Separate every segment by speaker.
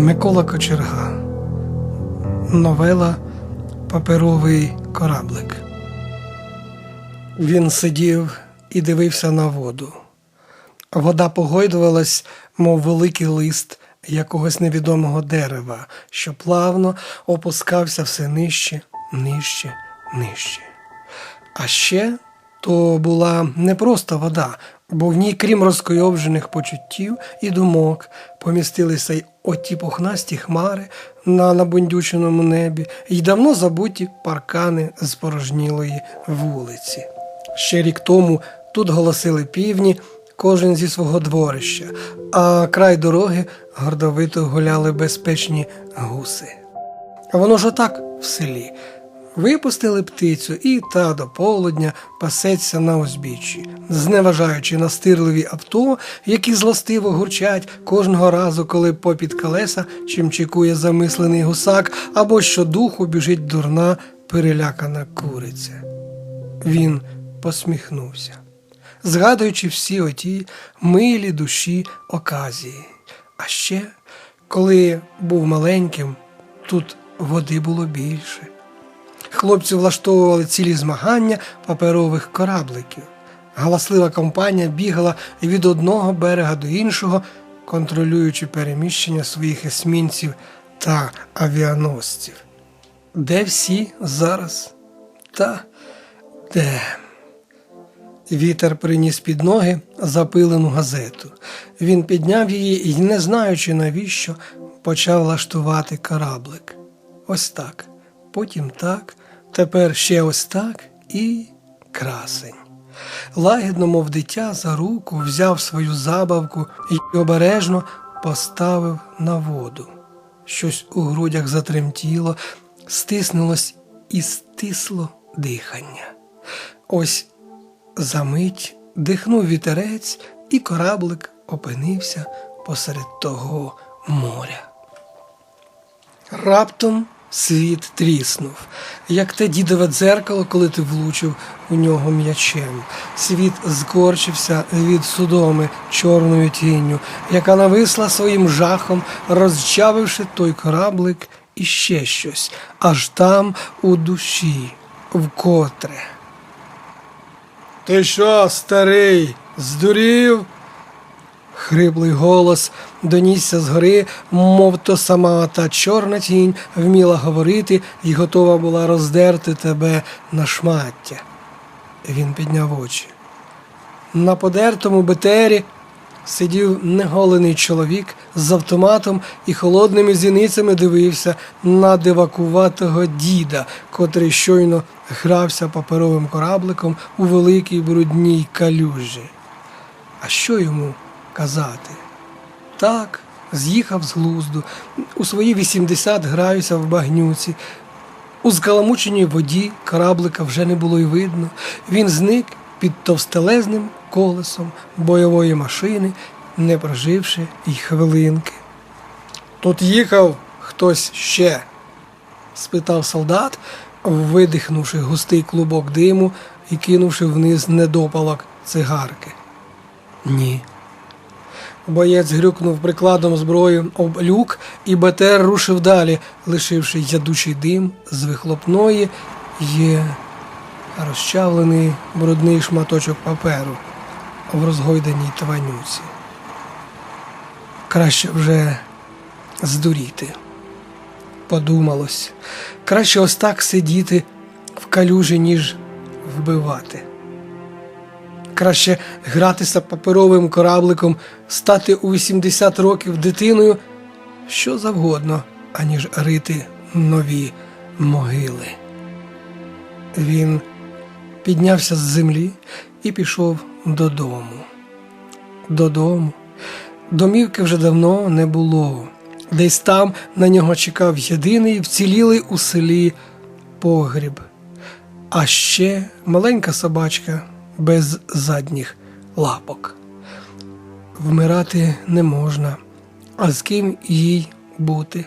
Speaker 1: Микола Кочерга. Новела Паперовий кораблик. Він сидів і дивився на воду. Вода погойдувалась, мов великий лист якогось невідомого дерева, що плавно опускався все нижче, нижче, нижче. А ще то була не просто вода, бо в ній, крім розкойовджених почуттів і думок, помістилися й оті пухнасті хмари на набундюченому небі й давно забуті паркани з порожнілої вулиці. Ще рік тому тут голосили півні, кожен зі свого дворища, а край дороги гордовито гуляли безпечні гуси. А воно ж отак в селі. Випустили птицю, і та до полудня пасеться на узбіччі, зневажаючи настирливі авто, які злостиво гурчать кожного разу, коли попід колеса чимчикує замислений гусак, або щодуху біжить дурна перелякана куриця. Він посміхнувся, згадуючи всі оті милі душі оказії. А ще, коли був маленьким, тут води було більше. Хлопці влаштовували цілі змагання паперових корабликів. Галаслива компанія бігала від одного берега до іншого, контролюючи переміщення своїх есмінців та авіаносців. Де всі зараз? Та де? Вітер приніс під ноги запилену газету. Він підняв її і, не знаючи навіщо, почав лаштувати кораблик. Ось так, потім так, тепер ще ось так і красень. Лагідно, мов дитя, за руку взяв свою забавку і обережно поставив на воду. Щось у грудях затремтіло, стиснулось і стисло дихання. Ось за мить дихнув вітерець, і кораблик опинився посеред того моря. Раптом світ тріснув, як те дідове дзеркало, коли ти влучив у нього м'ячем. Світ зкорчився від судоми чорною тінню, яка нависла своїм жахом, розчавивши той кораблик і ще щось, аж там у душі, вкотре. Ти що, старий, здурів? Хриплий голос донісся згори, мов то сама та чорна тінь вміла говорити і готова була роздерти тебе на шмаття. Він підняв очі. На подертому бетері сидів неголений чоловік з автоматом і холодними зіницями дивився на дивакуватого діда, котрий щойно грався паперовим корабликом у великій брудній калюжі. А що йому казати? Так, з'їхав з глузду, у свої 80 граюся в багнюці. У скаламученій воді кораблика вже не було й видно. Він зник під товстелезним колесом бойової машини, не проживши й хвилинки. Тут їхав хтось ще? спитав солдат, видихнувши густий клубок диму і кинувши вниз недопалок цигарки. Ні. Боєць грюкнув прикладом зброї об люк, і БТР рушив далі, лишивши ядучий дим з вихлопної є розчавлений брудний шматочок паперу в розгойданій тванюці. Краще вже здуріти. Подумалось, краще ось так сидіти в калюжі, ніж вбивати. Краще гратися паперовим корабликом, стати у 80 років дитиною, що завгодно, аніж рити нові могили. Він піднявся з землі і пішов додому. Додому. Домівки вже давно не було. Десь там на нього чекав єдиний вцілілий у селі погріб, а ще маленька собачка без задніх лапок. Вмирати не можна, а з ким їй бути.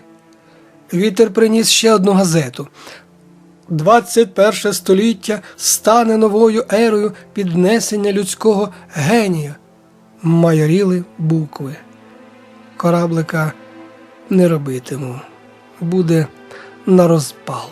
Speaker 1: Вітер приніс ще одну газету. 21 століття стане новою ерою піднесення людського генія. Майоріли букви. Кораблика не робитиму. Буде на розпал.